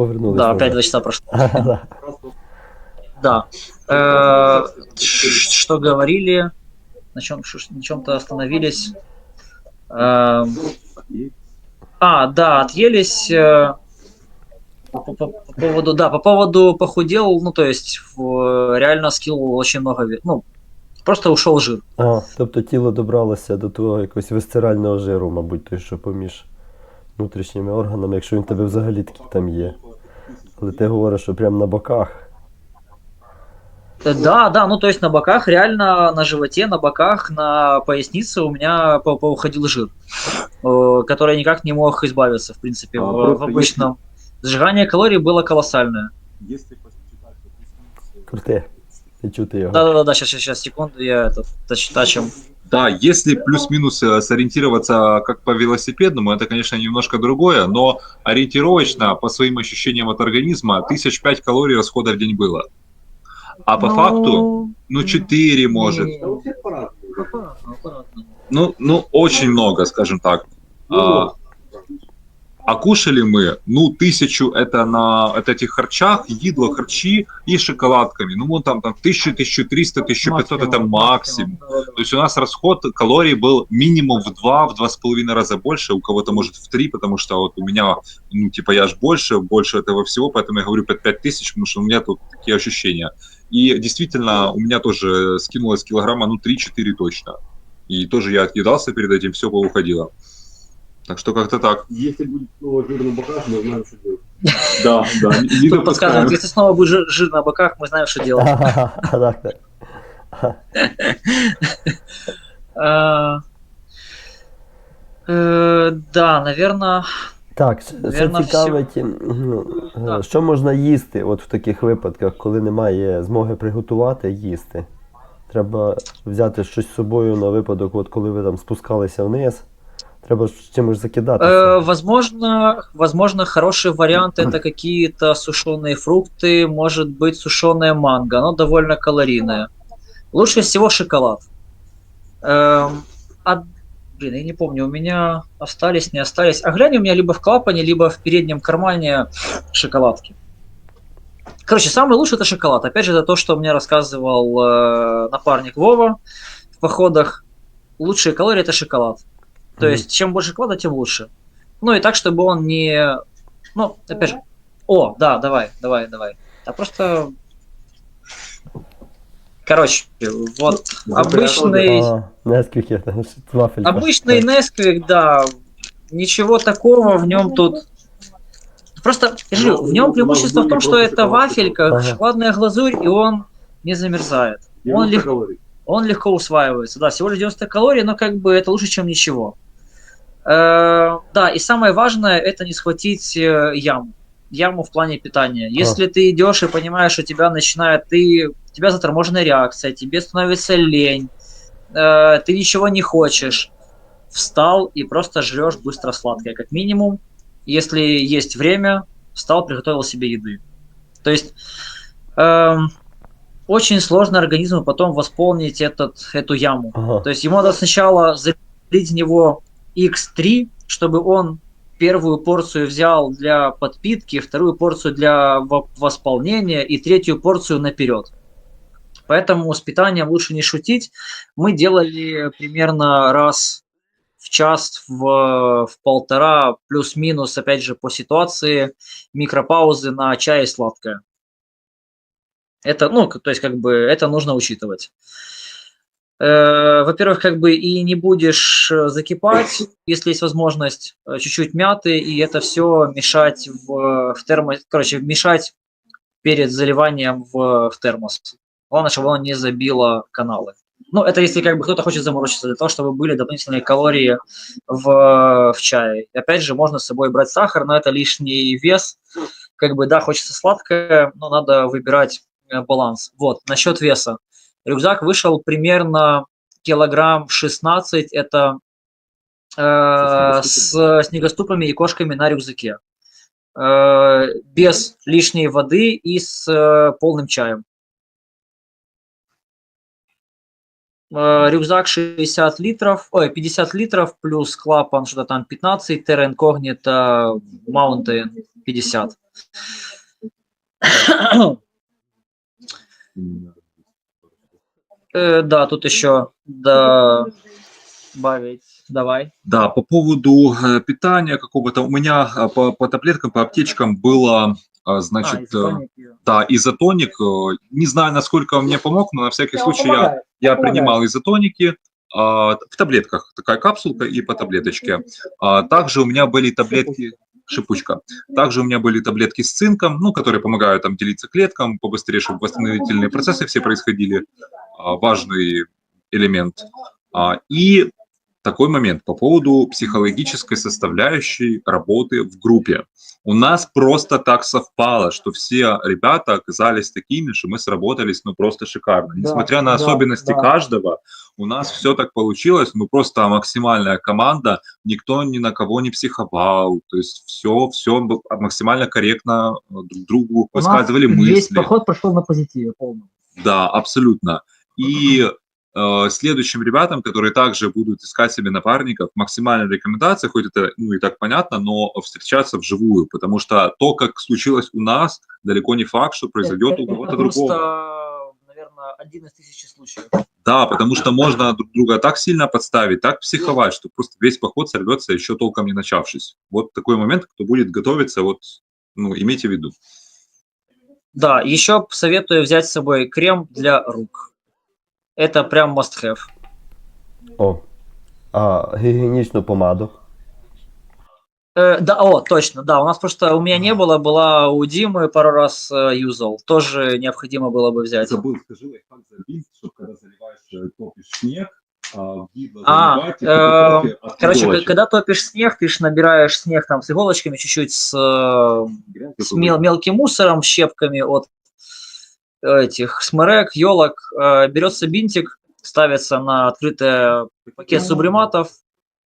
повернулись. Да, назад. опять два часа прошло. Да. Да. Э, ш- Что говорили? На чем, на чем-то остановились? Эм, А, да, отъелись. э, По, по- по поводу, да, по поводу похудел, ну, то есть, в- реально скинул очень много, ве- ну, просто ушел жир. А, тобто тіло добралося до того якогось висцерального жиру, мабуть, той, що поміж внутрішніми органами, якщо він в тебе взагалі такий там є. Але ти говориш, що прямо на боках. Да, да, ну, то есть, на боках, реально, на животе, на боках, на пояснице у меня по- поуходил жир, э, который я никак не мог избавиться, в принципе, А, в, в обычном. Сжигание калорий было колоссальное. Если посчитать, допустим, Крути. Не чути його. Да-да-да, сейчас, сейчас, сейчас, секунду, я это тач- тачем. Да, если плюс-минус э, сориентироваться как по велосипедному, это, конечно, немножко другое, но ориентировочно, по своим ощущениям от организма, тысяч пять калорий расхода в день было. А по Ну, факту, ну, 4 может. аккуратно. Ну, ну, очень много, скажем так. А, а кушали мы, ну, тысячу это на от этих харчах, едло, харчи и шоколадками. Ну, вот там, там 1000, 1300, 1500 это максимум. Да-да-да. То есть у нас расход калорий был минимум в два, в два с половиной раза больше, у кого-то может в три, потому что вот у меня, ну, типа, я ж больше, больше этого всего, поэтому я говорю 5 тысяч, потому что у меня тут такие ощущения. И действительно, у меня тоже скинулось килограмма, ну, 3-4 точно. И тоже я отъедался перед этим, все поуходило. Так что как-то так. Если будет снова жир на боках, мы знаем, что делать. Да, да, не Тут подсказывают, если снова будет жир, жир на боках, мы знаем, что делать. Так, так. А, э, Да, наверное, Так, це Наверно, цікавить, ну, е, Так. що можна їсти от в таких випадках, коли немає змоги приготувати, їсти. Треба взяти щось з собою на випадок, от коли ви там спускалися вниз. Треба ж чимось закидатися. Э, возможно, возможно, хороший вариант это какие-то сушеные фрукты, может быть, сушеное манго, оно довольно калорийное. Лучше всего шоколад. Эм, а, блин, я не помню, у меня остались, не остались. А глянь, у меня либо в клапане, либо в переднем кармане шоколадки. Короче, самый лучший это шоколад. Опять же, это то, что мне рассказывал э, напарник Вова в походах. Лучшие калории это шоколад. То Мгм. есть, чем больше шоколада, тем лучше. Ну и так, чтобы он не... Ну, опять же... О, да, давай, давай, давай. А просто... Короче, вот обычный... А, ж вафелька. Обычный Nesquik, да. Ничего такого в нем тут... Просто, я говорю, в нем преимущество в том, что это вафелька, Ага. шоколадная глазурь, и он не замерзает. Он 90 лег- калорий. он легко усваивается. Да, всего лишь 90 калорий, но как бы это лучше, чем ничего. Э, да, и самое важное это не схватить э, яму. Яму в плане питания. Если ты идешь и понимаешь, что тебя начинает, ты, у тебя заторможенная реакция, тебе становится лень, э, ты ничего не хочешь, встал и просто жрешь быстро сладкое, как минимум. Если есть время, встал, приготовил себе еды. То есть эм, очень сложно организму потом восполнить этот, эту яму. Ага. То есть ему надо сначала залить в него X3, чтобы он первую порцию взял для подпитки, вторую порцию для во- восполнения и третью порцию наперед. Поэтому с питанием лучше не шутить. Мы делали примерно раз в час, в, в полтора, плюс-минус, опять же, по ситуации, микропаузы на чай и сладкое. Это, ну, то есть, как бы, это нужно учитывать. Э, Во-первых, как бы и не будешь э, закипать, если есть возможность, э, чуть-чуть мяты, и это все мешать в, в термос, короче, мешать перед заливанием в, в термос. Главное, чтобы оно не забило каналы. Ну, это если как бы кто-то хочет заморочиться для того, чтобы были дополнительные калории в, в чае. Опять же, можно с собой брать сахар, но это лишний вес. Как бы, да, хочется сладкое, но надо выбирать баланс. Вот, насчет веса. Рюкзак вышел примерно килограмм 16, это э, с снегоступами и кошками на рюкзаке. Э, без лишней воды и с э, полным чаем. Э, рюкзак 60 литров, ой, 50 литров, плюс клапан что-то там 15, Terra Incognita Mountain 50. Э, да, тут еще добавить. Давай. Да, по поводу э, питания какого-то, у меня э, по, по таблеткам, по аптечкам было, значит, э, да, изотоник. Не знаю, насколько он мне помог, но на всякий случай я, я принимал изотоники а, в таблетках. Такая капсулка и по таблеточке. А, Также у меня были таблетки шипучка. Также у меня были таблетки с цинком, ну, которые помогают там делиться клеткам побыстрее, чтобы восстановительные процессы все происходили. А, Важный элемент. А, И такой момент по поводу психологической составляющей работы в группе. У нас просто так совпало, что все ребята оказались такими, что мы сработались ну просто шикарно. Несмотря на да, особенности да. каждого, у нас все так получилось, мы просто максимальная команда, никто ни на кого не психовал, то есть все, все максимально корректно э, друг другу У нас высказывали Весь мысли. поход прошел на позитиве полном. Да, абсолютно. И э, следующим ребятам, которые также будут искать себе напарников, максимальная рекомендация, хоть это ну и так понятно, но встречаться вживую, потому что то, как случилось у нас, далеко не факт, что произойдет у Это кого-то просто, другого. наверное, один из тысячи случаев. Да, потому что можно друг друга так сильно подставить, так психовать, что просто весь поход сорвется, еще толком не начавшись. Вот такой момент, кто будет готовиться, вот, ну, имейте в виду. Да, еще советую взять с собой крем для рук. Это прям must have. О. А гігієнічну помаду. Э, да, о, точно, да. У нас просто у меня не было, была у Димы пару раз э, юзал. Тоже необходимо было бы взять. Забыл, скажи лайфхак за бинт, чтобы когда заливаешь, топишь снег, в гибло А, заливать, и э, потом от Короче, иголочек. к- когда топишь снег, ты ж набираешь снег там с иголочками, чуть-чуть с, э, с мел- мелким мусором, щепками от этих смерек, елок. Э, берется бинтик, ставится на открытый пакет сублиматов,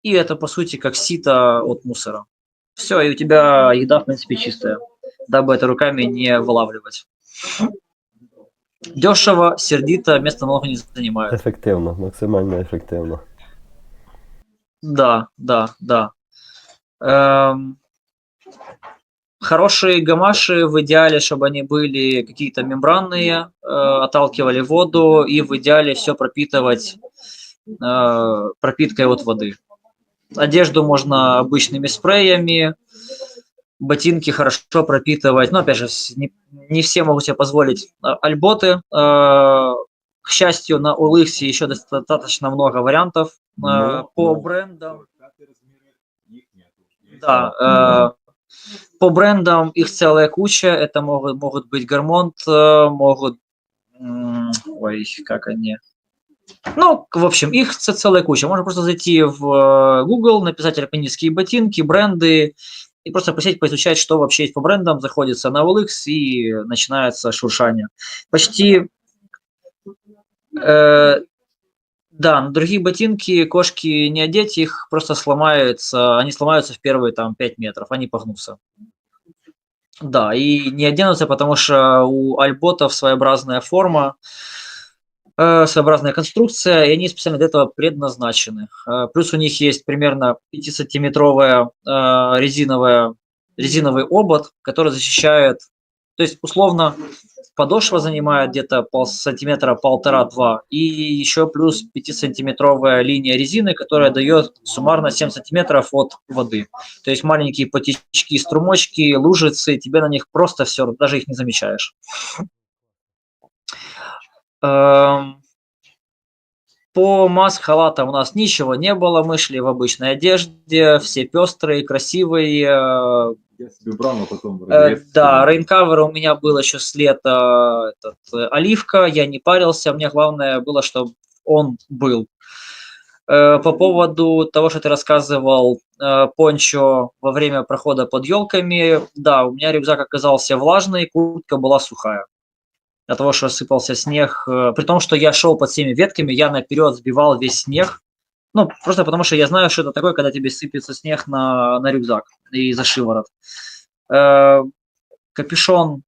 и это, по сути, как сито от мусора. Все, и у тебя еда, в принципе, чистая, дабы это руками не вылавливать. Дешево, сердито, место много не занимает. Ефективно, максимально ефективно. Да, да, да. Эм, хорошие гамаши в идеале, чтобы они были какие-то мембранные, э, отталкивали воду и в идеале все пропитывать э, пропиткой от воды. Одежду можно обычными спреями, ботинки хорошо пропитывать. Но опять же, не, не все могут себе позволить э, альботы. Э, к счастью, на OLX еще достаточно много вариантов э, Но- по но- брендам. Да, э, по брендам их целая куча. Это могут, могут быть Гармонт, э, могут... Ой, как они... Ну, в общем, их целая куча. Можно просто зайти в э, Google, написать альпинистские ботинки, бренды, и просто посидеть, поизучать, что вообще есть по брендам, заходится на OLX и начинается шуршание. Почти... э, да, на другие ботинки кошки не одеть, их просто сломаются, они сломаются в первые там 5 метров, они погнутся. Да, и не оденутся, потому что у альботов своеобразная форма, э, своеобразная конструкция, и они специально для этого предназначены. Э, плюс у них есть примерно 5-сантиметровая э, резиновая, резиновый обод, который защищает, то есть условно подошва занимает где-то пол сантиметра, полтора-два, и еще плюс 5-сантиметровая линия резины, которая дает суммарно 7 сантиметров от воды. То есть маленькие потечки, струмочки, лужицы, тебе на них просто все, даже их не замечаешь. Эм, По маск-халатам у нас ничего не было, мы шли в обычной одежде, все пестрые, красивые, э, Я себе брал, но потом Э. Да, рейнкавер у меня был еще с лета этот, э, оливка, я не парился, мне главное было, чтобы он был. Э, По поводу того, что ты рассказывал, э, пончо во время прохода под елками, да, у меня рюкзак оказался влажный, куртка была сухая. От того, что сыпался снег, э, при том, что я шел под всеми ветками, я наперед сбивал весь снег, ну, просто потому что я знаю, что это такое, когда тебе сыпется снег на, на рюкзак и за шиворот. Э, Капюшон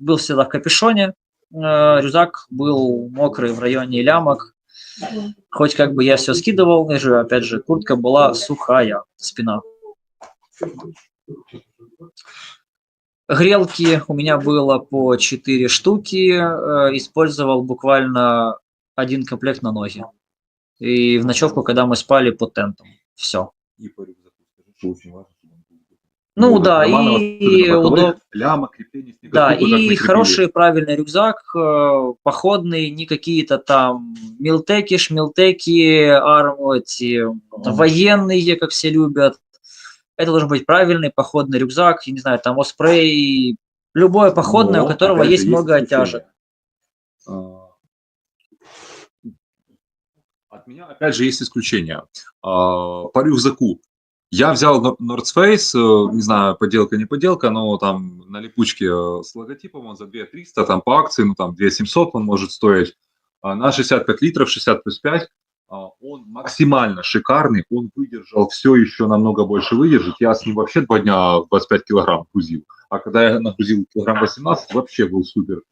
был всегда в капюшоне, э, рюкзак был мокрый в районе лямок. Хоть как бы я все скидывал, и же, опять же, куртка была сухая, спина. Грелки у меня было по 4 штуки, э, использовал буквально один комплект на ноги. И в ночевку, когда мы спали под тентом. Все. И по рюкзаку что очень важно. Ну Много да, карманов, и удоб- Ляма, крепление, Да, как мы и хороший правильный рюкзак, э, походный, не какие-то там милтеки, шмилтеки, арм, эти военные, как все любят. Это должен быть правильный походный рюкзак, я не знаю, там оспрей, любое походное, у Но, которого опять же, есть много оттяжек. А, Меня, опять же, есть исключения. А, По рюкзаку. Я взял North Face, э, не знаю, поделка, не поделка, но там на липучке э, с логотипом он за 2300, там по акции, ну там 2700 он может стоить. А На 65 литров, 60 плюс 5, а, он максимально шикарный, он выдержал все еще намного больше выдержит. Я с ним вообще два дня 25 килограмм грузил, а когда я нагрузил килограмм 18, вообще был супер.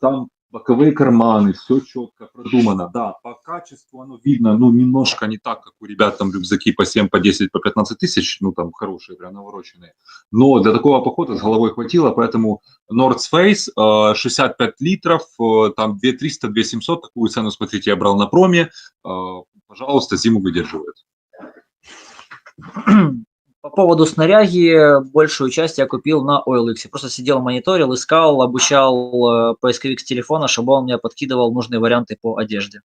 Там боковые карманы, все четко продумано. Да, по качеству оно видно, ну, немножко не так, как у ребят там рюкзаки по 7, по 10, по 15 тысяч, ну, там хорошие, прям навороченные. Но для такого похода с головой хватило, поэтому North Face, э, 65 литров, э, там 2300, 2700, такую цену, смотрите, я брал на проме, э, пожалуйста, зиму выдерживает. По поводу снаряги, большую часть я купил на OLX. Просто сидел, мониторил, искал, обучал э, поисковик с телефона, чтобы он мне подкидывал нужные варианты по одежде.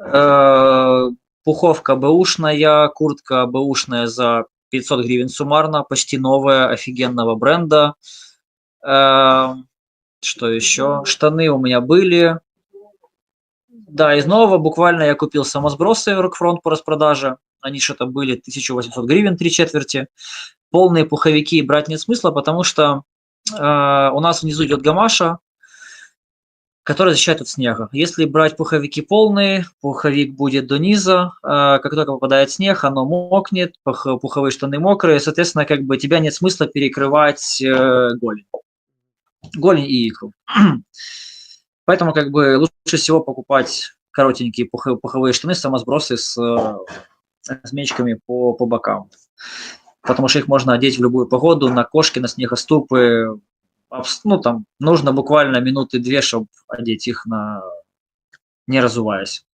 Э, Пуховка бэушная, куртка бэушная за 500 гривен суммарно, почти новая, офигенного бренда. Э, Что еще? Штаны у меня были. Да, из нового буквально я купил самосбросы Rockfront по распродаже. Они что-то были 1800 гривен, три четверти. Полные пуховики брать нет смысла, потому что э, у нас внизу идет гамаша, которая защищает от снега. Если брать пуховики полные, пуховик будет до низа, э, как только попадает снег, оно мокнет, пух- пуховые штаны мокрые, соответственно, как бы тебя нет смысла перекрывать э, голень. Голень и икру. Поэтому как бы лучше всего покупать коротенькие пухо- пуховые штаны, самосбросы с э, змеечками по, по бокам. Потому что их можно одеть в любую погоду, на кошки, на снегоступы. Ну, там нужно буквально минуты две, чтобы одеть их на не разуваясь.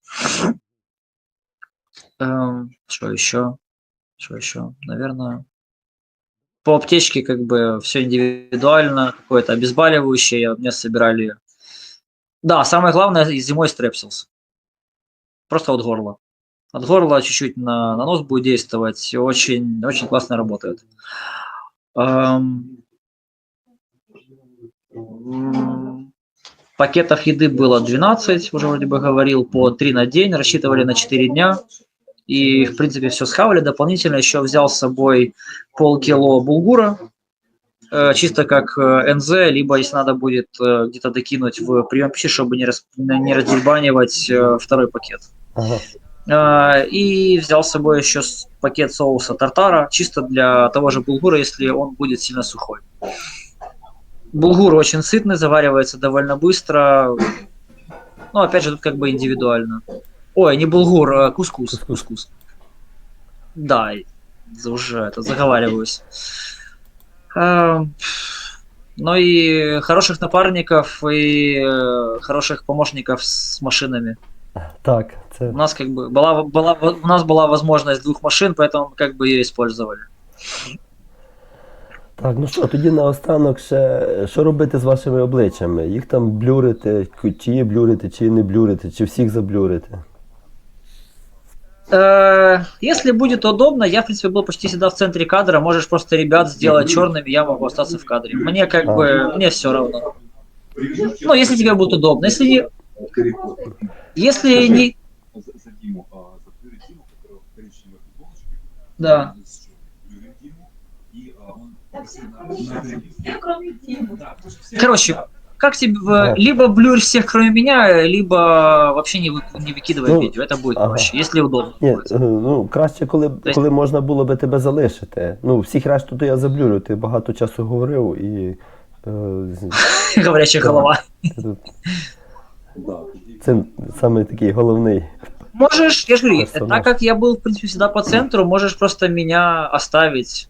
Эм, что еще? Что еще? Наверное, по аптечке как бы все индивидуально, какое-то обезболивающее. Мне собирали. Да, самое главное зимой стрепсилс. Просто от горла. От горла чуть-чуть на, на нос будет действовать. Очень, очень классно работает. Эм, Пакетов еды было 12, уже вроде бы говорил, по 3 на день, рассчитывали на 4 дня. И, в принципе, все схавали. Дополнительно еще взял с собой полкило булгура, э, чисто как э, НЗ, либо если надо будет э, где-то докинуть в прием пищи, чтобы не, рас, второй пакет. Ага. А, И взял с собой еще пакет соуса тартара, чисто для того же булгура, если он будет сильно сухой. Булгур очень сытный, заваривается довольно быстро. Ну, опять же, тут как бы индивидуально. Ой, не булгур, а кускус. Кускус. Да, уже это заговариваюсь. А, Ну и хороших напарников, и э, хороших помощников с машинами. Так, У це нас как бы была, была, у нас была возможность двух машин, поэтому мы как бы ее использовали. так, ну що, тоді наостанок ще що робити з вашими обличчями? Їх там блюрити, чи блюрити, чи не блюрити, чи всіх заблюрити? Э, Если будет удобно, я, в принципе, был почти всегда в центре кадра, можешь просто ребят сделать черными, я могу остаться в кадре. Мне как бы, мне все равно. Ну, если тебе будет удобно. Если, не- если не... За, за Диму, а, за Флюри Диму, который в коричневой футболочке. Да. Флюри Диму, и а, он на- на- Кроме Димы. Да, то есть все- Короче, как тебе... Да. Либо блюрь всех, кроме меня, либо вообще не, вы, не выкидывай Ну, видео. Это будет ага. проще, если удобно. Ні, будет. е, ну краще, коли, Тобто- коли можна було би тебе залишити. Ну, всіх решту то я заблюрю, ти багато часу говорив і. Е, з- Говорящая голова. тут Да, тоді- Це саме такий головний. Можешь, я же говорю, Персонаж. так как я был, в принципе, всегда по центру, можешь просто меня оставить.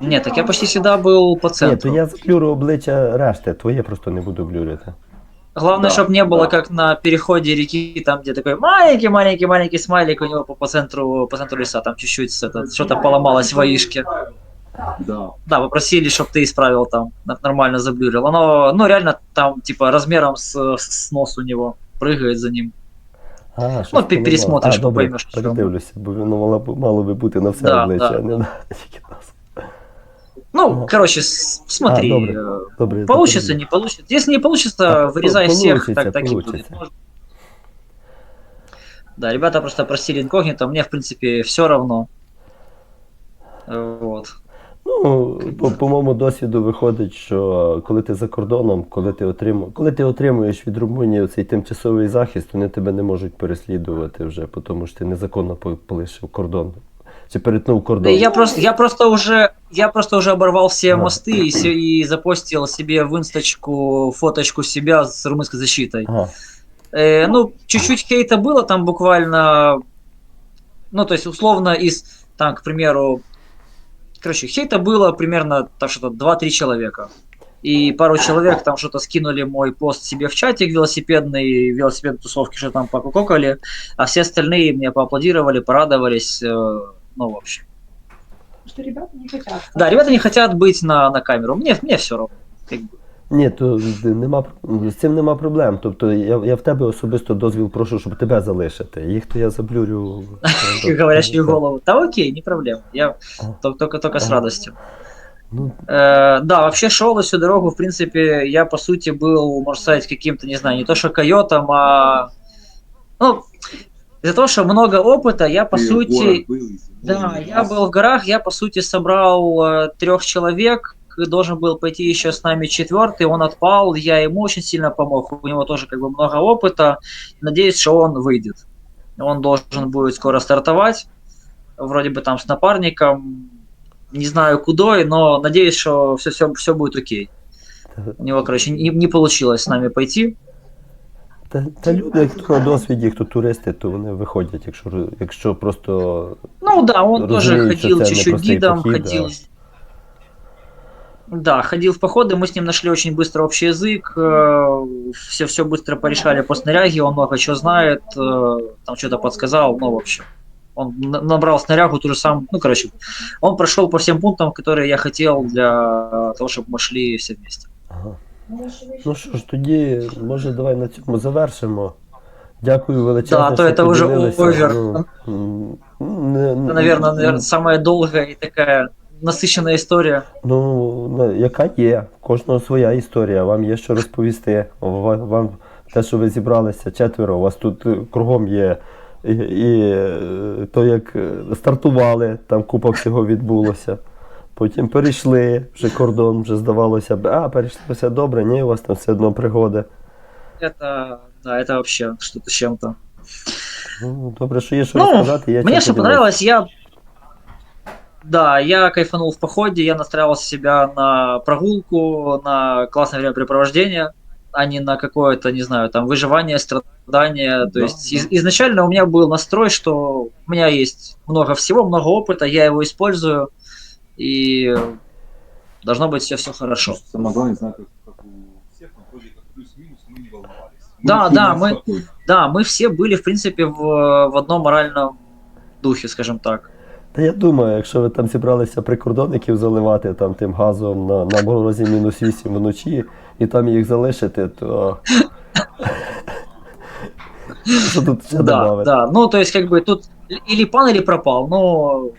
Нет, так я почти всегда был по Ні, то центру. я заблюрю обличчя решти, твоє просто не буду блюрити. Главное, Да, чтобы не было да. как на переходе реки, там, где такой маленький-маленький-маленький смайлик у него по, по центру по центру леса, там чуть-чуть это, что-то поломалось в аишке. Да. Да, попросили, чтобы ты исправил там, нормально заблюрил. Оно, ну, реально там, типа, размером с, с нос у него прыгает за ним. А, Ну, поламало. пересмотриш, а, добре, поймеш, передивлюся, бо воно мало, мало би бути на все Да, обличчя, да. а не на тільки нас. Ну, Ага. короче, смотри. А, добре. Добре, Получится, так не получится. Если не получится, Так, вырезай всех, так, так и будет. Да, ребята просто просили инкогнито, мне, в принципе, все равно. Вот. Ну, по, по моєму досвіду виходить, що коли ти за кордоном, коли ти отримуєш, коли ти отримуєш від Румунії цей тимчасовий захист, вони тебе не можуть переслідувати вже, тому що ти незаконно по- полишив кордон. Чи перетнув Да кордон. я просто, я просто уже, я просто уже оборвал все Ага. мосты и, се- и запостил себе в инсточку фоточку себя с румынской защитой. Ага. Э, ну, чуть-чуть хейта было там буквально, ну, то есть, условно, из, там, к примеру, короче, хейта было примерно, так что 2-3 человека. И пару человек там что-то скинули мой пост себе в чатик велосипедный, велосипедной тусовки, что там покукокали, а все остальные мне поаплодировали, порадовались, э, ну, в общем. Что ребята не хотят. Да, ребята не хотят быть на, на камеру, мне, мне все равно. Как бы. Ні, то нема з цим нема проблем. Тобто я, я в тебе особисто дозвіл прошу, щоб тебе залишити. Їх то я заблюрю. Как говорящую голову. Да окей, не проблема. Я Ага. только, только, только с Ага. радостью. Ну, Э, да, вообще шел всю дорогу, в принципе, я по сути был, можно сказать, каким-то, не знаю, не то что койотом, а... Ну, из-за того, что много опыта, я по Ты в сути... город был, и Да, зимой, я был в горах, я по сути собрал трех человек, должен был пойти еще с нами четвертый, он отпал, я ему очень сильно помог, у него тоже как бы много опыта, надеюсь, что он выйдет. Он должен будет скоро стартовать, вроде бы там с напарником, не знаю кудой, но надеюсь, что все, все, все будет окей. У него, короче, не, не получилось с нами пойти. Та, та люди, хто на досвіді, хто туристи, то вони виходять, якщо, якщо просто. Ну да, он тоже ходил чуть-чуть гидом, ходил. да. Да, ходил в походы, мы с ним нашли очень быстро общий язык, все, все быстро порешали по снаряге, он много чего знает, э, там что-то подсказал, ну, в общем. Он на- набрал снарягу, ту же самую, ну, короче, он прошел по всем пунктам, которые я хотел для того, чтобы мы шли все вместе. Ага. Ну що ж, тоді, може, давай на цьому завершимо. Дякую величезне. Да, то що це вже поділилися. овер. Ну, м, не- Это, наверное, наверное, самая долгая и такая насыщенная история. Ну, ну, яка є? В Кожного своя історія. Вам є що розповісти. Ва- Вам те, що ви зібралися четверо, у вас тут е, кругом є. І, і е, то, як е, стартували, там купа всього відбулося. Потім перейшли вже кордон, вже здавалося б, а, перейшли все добре, ні, у вас там все одно пригоди. Это, да, это вообще что-то с чем-то. Ну, добре, що є що Ну, розказати, я Мне чим что поділитися. понравилось, я... Да, я кайфанул в походе, я настраивал себя на прогулку, на классное времяпрепровождение, а не на какое-то, не знаю, там, выживание, страдание. То Да, есть да. из- изначально у меня был настрой, что у меня есть много всего, много опыта, я его использую, и должно быть все, все хорошо. Самое главное, не знаю, как, у всех, но вроде как плюс-минус мы не волновались. Мы Да, да, мы-. Да, мы все были, в принципе, в, в одном моральном духе, скажем так. Та я думаю, якщо ви там зібралися прикордонників заливати там тим газом на, на морозі мінус 8 вночі і там їх залишити, то. Що тут ще Да, добавити? да. Ну, то есть, как бы тут или пан, или пропал. Но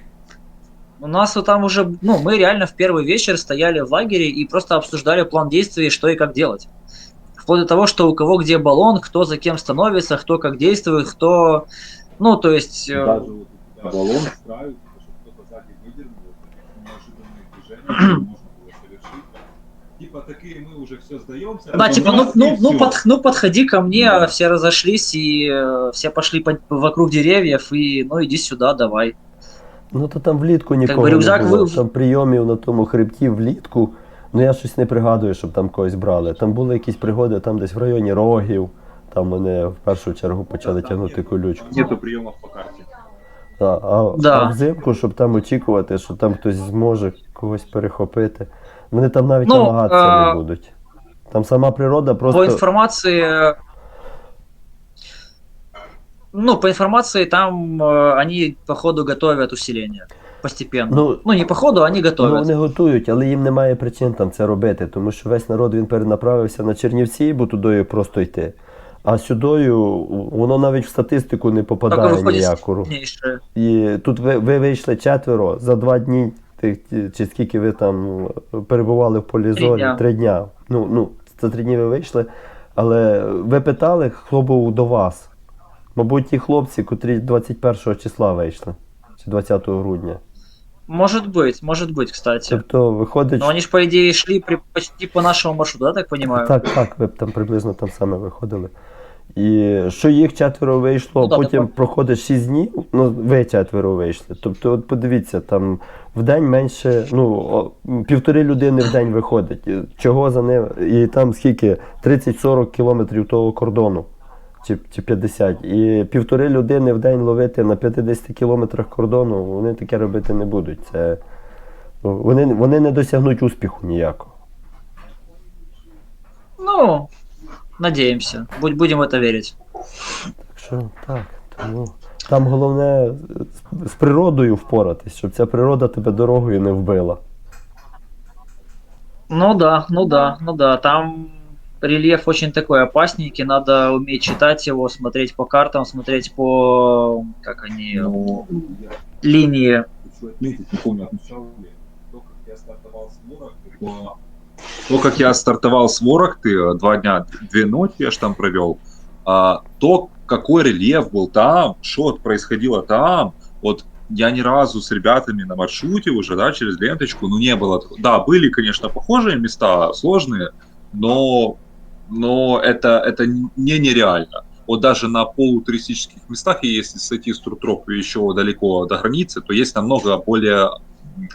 у нас вот там уже, ну, мы реально в первый вечер стояли в лагере и просто обсуждали план действий, что и как делать. Вплоть до того, что у кого где баллон, кто за кем становится, кто как действует, кто... Ну, то есть... э, Даже вот у тебя баллон устраивает, Типа такие мы уже все сдаемся. Да, а типа, потом ну, раз, ну, и ну, всё. под- ну, подходи ко мне, Да. все разошлись, и э, все пошли по- вокруг деревьев, и ну иди сюда, давай. Ну то там влітку нікого би рюкзак не було. ви- Там прийомів на тому хребті влітку Ну я щось не пригадую, щоб там когось брали. Там були якісь пригоди там десь в районі рогів. Там вони в першу чергу почали тягнути колючку. Нету приемов по карте. А, а, Да. а взимку, щоб там очікувати, що там хтось зможе когось перехопити. Вони там навіть Ну, намагатися е, не будуть. Там сама природа просто. По просто. информации... Ну, по информации, там э, они, походу, готовят усиление. Постепенно. Ну, Ну, не походу, они Ну, вони готують, але їм немає причин там це робити, тому що весь народ він перенаправився на Чернівці, бо тудою просто йти. А сюдою воно навіть в статистику не попадає ніяку. І тут ви, ви вийшли четверо за два дні, тих, чи скільки ви там перебували в полі Три зорі? Три дня. Ну, ну, за три дні ви вийшли. Але ви питали, хто був до вас. Мабуть, ті хлопці, котрі 21 числа вийшли, чи 20 грудня. Может быть, может быть, кстати. Тобто виходить, Но они же, по идее, шли при, почти по нашему маршруту, да, так понимаю? Так, так, ви б там приблизно там саме виходили. І що їх четверо вийшло, Ну, потім так. проходить 6 днів, ну ви четверо вийшли. Тобто, от подивіться, там в день менше, ну, півтори людини в день виходить. Чого за ним? І там скільки? 30-40 кілометрів того кордону. Чи, чи 50. І півтори людини в день ловити на 50 кілометрах кордону, вони таке робити не будуть. Це, ну, вони, вони не досягнуть успіху ніякого. Ну, надеемся. Будь, будем в это верить. Так що так, тому там головне з, природою впоратись, щоб ця природа тебе дорогою не вбила. Ну да, ну да, ну да. Там рельеф очень такой опасненький, надо уметь читать его, смотреть по картам, смотреть по, как они, Но линии. хочу отметить, не помню, отмечал ли, то, как я стартовал с Ворохты, то, то, как я стартовал с Ворохты, э, два дня, две ночи я ж там провел, а, то, какой рельеф был там, что происходило там, вот я ни разу с ребятами на маршруте уже, да, через ленточку, ну, не было. Да, были, конечно, похожие места, сложные, но, но это, это не нереально. Вот даже на полутуристических местах, и если сойти с Туртроп еще далеко до границы, то есть намного более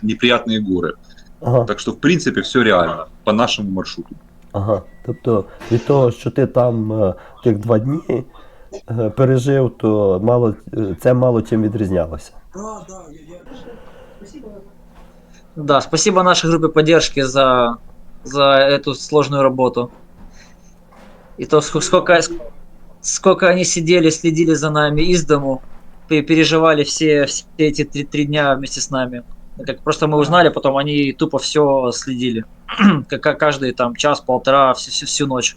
неприятные горы. Ага, Так что, в принципе, все реально по нашему маршруту. ага. Тобто від того, що ти там е, тих два дні е, пережив, то мало, е, це мало чим відрізнялося. Спасибо. Да, спасибо нашей группе поддержки за, за эту сложную работу. И то, ск- сколько, сколько они сидели, следили за нами из дому, пе- переживали все, все эти три, три дня вместе с нами. Как просто мы узнали, потом они тупо все следили. как, как каждый там час-полтора, всю, всю, всю ночь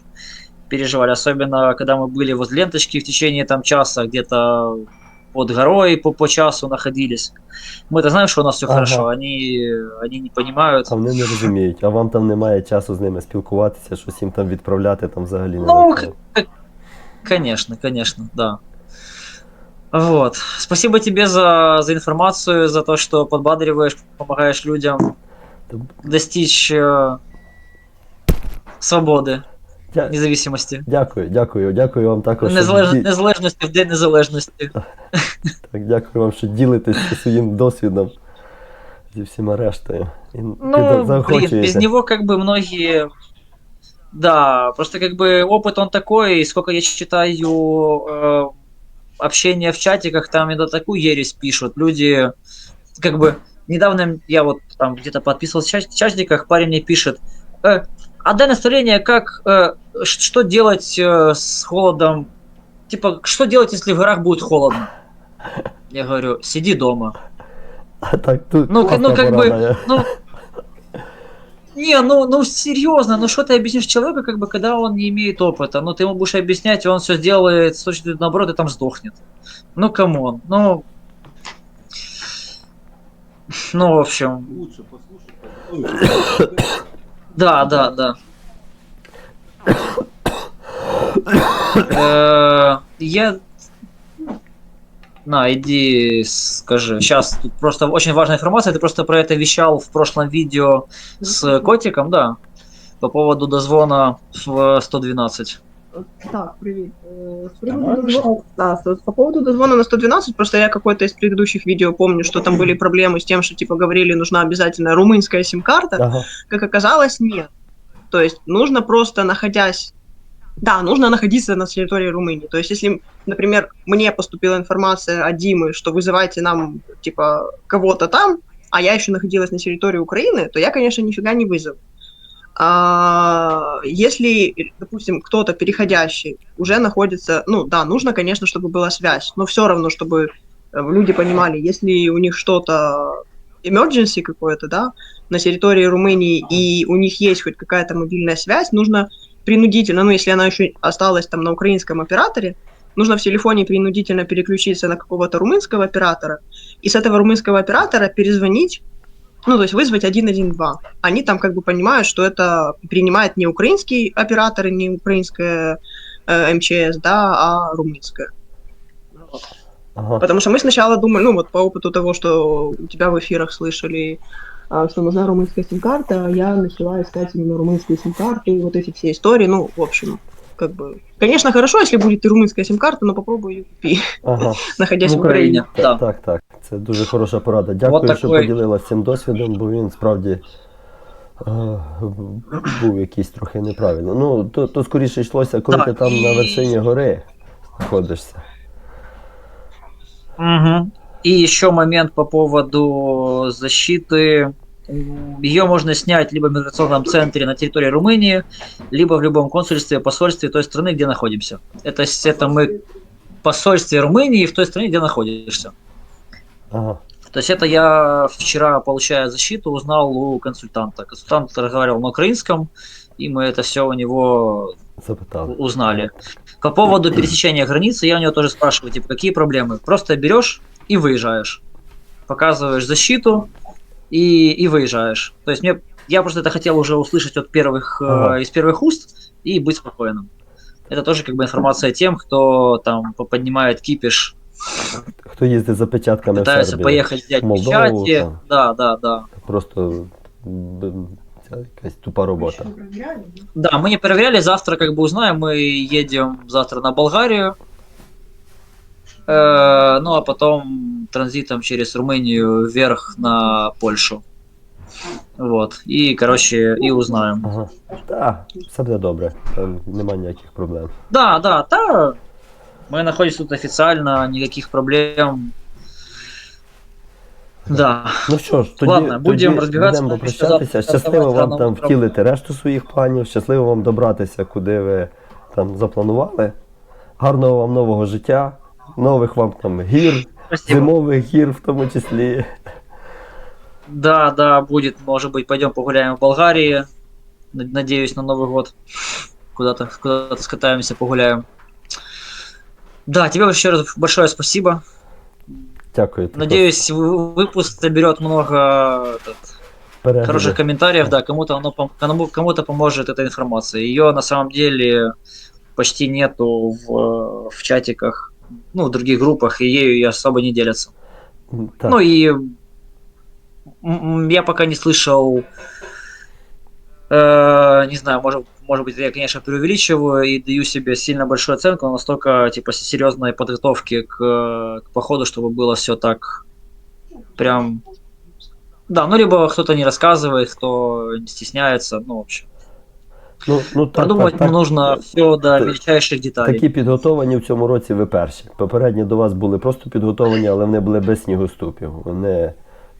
переживали. Особенно, когда мы были возле ленточки в течение там часа, где-то под горой по, по часу находились. Мы-то знаем, что у нас все Ага. хорошо, они, они не понимают. А вони не розуміють, а вам там немає часу з ними спілкуватися, щось їм там відправляти там взагалі не Ну, до того. Конечно, конечно, да. Вот. Спасибо тебе за, за информацию, за то, что подбадриваешь, помогаешь людям Та- достичь э, свободи, Дя- независимости. Дякую, дякую, дякую вам також. що Незалеж... ді- Незалежності в День Незалежності. Так, дякую вам, що ділитесь своїм досвідом зі всіма рештою. І Ну, піда- блин, заохочуєте. без него как бы многие... Да, просто как бы опыт он такой, и сколько я читаю э, общение в чатиках, там иногда такую ересь пишут. Люди, как бы, недавно я вот там где-то подписывался в чат- чатиках, парень мне пишет, э, а дай настроение, как, э, что делать э, с холодом, типа, что делать, если в горах будет холодно? Я говорю, сиди дома. А так, тут Ну, ну, как бы, Ну, не, ну, ну серьезно, ну что ты объяснишь человеку, как бы, когда он не имеет опыта? Ну, ты ему будешь объяснять, и он все сделает, с зрения наоборот, и там сдохнет. Ну, камон, ну... Ну, в общем, Лучше послушать. да, да, да. Э, Я... На, иди скажи. Сейчас тут просто очень важная информация. Ты просто про это вещал в прошлом видео с котиком, да? По поводу дозвона в 112. Так, привет. Э, С приводу дозвона, да, по поводу дозвона на 112, просто я какое-то из предыдущих видео помню, что там были проблемы с тем, что типа говорили, нужна обязательно румынская сим-карта. Ага. Как оказалось, нет. То есть нужно просто находясь... Да, нужно находиться на территории Румынии. То есть если, например, мне поступила информация от Димы, что вызывайте нам, типа, кого-то там, а я еще находилась на территории Украины, то я, конечно, нифига не вызову. А, если, допустим, кто-то переходящий уже находится, ну да, нужно, конечно, чтобы была связь, но все равно, чтобы э, люди понимали, если у них что-то emergency какое-то, да, на территории Румынии, и у них есть хоть какая-то мобильная связь, нужно принудительно, ну, если она еще осталась там на украинском операторе, нужно в телефоне принудительно переключиться на какого-то румынского оператора, и с этого румынского оператора перезвонить, ну, то есть вызвать 112. Они там как бы понимают, что это принимает не украинский оператор, не украинская э, МЧС, да, а румынская. Ага. Потому что мы сначала думали, ну вот по опыту того, что у тебя в эфирах слышали, что нужна румынская сим-карта, я начала искать именно румынские сим-карты, вот эти все истории, ну, в общем, как бы... Конечно, хорошо, если будет и румынская сим-карта, но попробуй ее купи, Ага. находясь В в Украине. Украине, Так, да. так, так. Це дуже хороша порада. Дякую, От що такий. поділилася цим досвідом, бо він справді е, був якийсь трохи неправильно. Ну, то, то скоріше йшлося, коли Так, ти там і- на вершині гори знаходишся. Мгм. И еще момент по поводу защиты. Ее можно снять либо в миграционном центре на территории Румынии, либо в любом консульстве, посольстве той страны, где находимся. Это, это мы посольстве Румынии в той стране, где находишься. Ага. То есть это я вчера, получая защиту, узнал у консультанта. Консультант разговаривал на украинском, и мы это все у него Запитали. узнали. По поводу пересечения границы, я у него тоже спрашиваю, типа, какие проблемы? Просто берешь и выезжаешь. Показываешь защиту и, и выезжаешь. То есть мне, я просто это хотел уже услышать от первых, э, Ага. из первых уст и быть спокойным. Это тоже как бы информация тем, кто там поднимает кипиш, Хто їздить за печатками в пытается Сербію? поехать взять Молдову, печати. там. Да, да, да. Просто якась тупа робота. Да, мы не проверяли, завтра как бы узнаем, мы едем завтра на Болгарию, Э, ну а потом транзитом через Румынию вверх на Польшу. Вот, и, короче, и узнаем. Ага. Так, все буде добре. Там нема ніяких проблем. Да, да, да, мы находимся тут официально, никаких проблем. Да, Ну що ж, тоді, Ладно, будемо тоді розбігатися, будемо тому що попрощатися. завтра Щасливо вставати вам рано там утром. втілити решту своїх планів, щасливо вам добратися, куди ви там запланували. Гарного вам нового життя, нових вам там гір, спасибо. зимових гір в тому числі. Да, да, будет, может быть, пойдем погуляем в Болгарии. Н- Надеюсь, на Новый год. Куда-то куда скатаемся, погуляем. Да, тебе еще раз большое спасибо. Дякую. також. Надеюсь, вы- выпуск соберет много этот, Перегляди. хороших комментариев, да, кому-то оно пом- кому- кому-то поможет эта информация. Ее на самом деле почти нету в, э, в чатиках, ну, в других группах, и ею и особо не делятся. Так. Ну и я пока не слышал, э, не знаю, может, может быть, я, конечно, преувеличиваю и даю себе сильно большую оценку, но настолько, типа, серьезной подготовки к, к походу, чтобы было все так прям... Да, ну, либо кто-то не рассказывает, кто не стесняется, ну, в общем. ну, ну, так, Продумывать так, так. нужно все до Так- мельчайших деталей. Такі підготовані в цьому році ви перші. Попередні до вас були просто підготовані, але вони були без снігоступів. Вони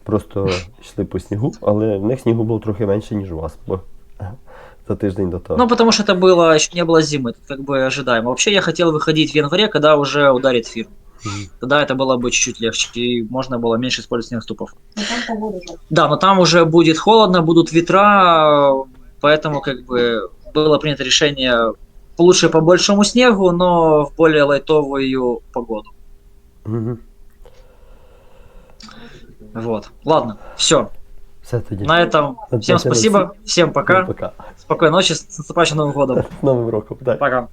просто йшли по снігу, але в них снігу було трохи менше, ніж у вас, бо за тиждень до того. Ну, потому что это было, еще не было зимы, это как бы ожидаемо. Вообще я хотел выходить в январе, когда уже ударит фирм. Мгм. Тогда это было бы чуть-чуть легче, и можно было меньше использовать снегоступов. Но там погода же. Да, но там уже будет холодно, будут ветра, поэтому как бы было принято решение лучше по большему снегу, но в более лайтовую погоду. Мгм. Вот. Ладно, все. На этом всем Спасибо. всем пока, Пока. спокойной ночи, с наступающим Новым годом. З Новим роком. Так. Пока.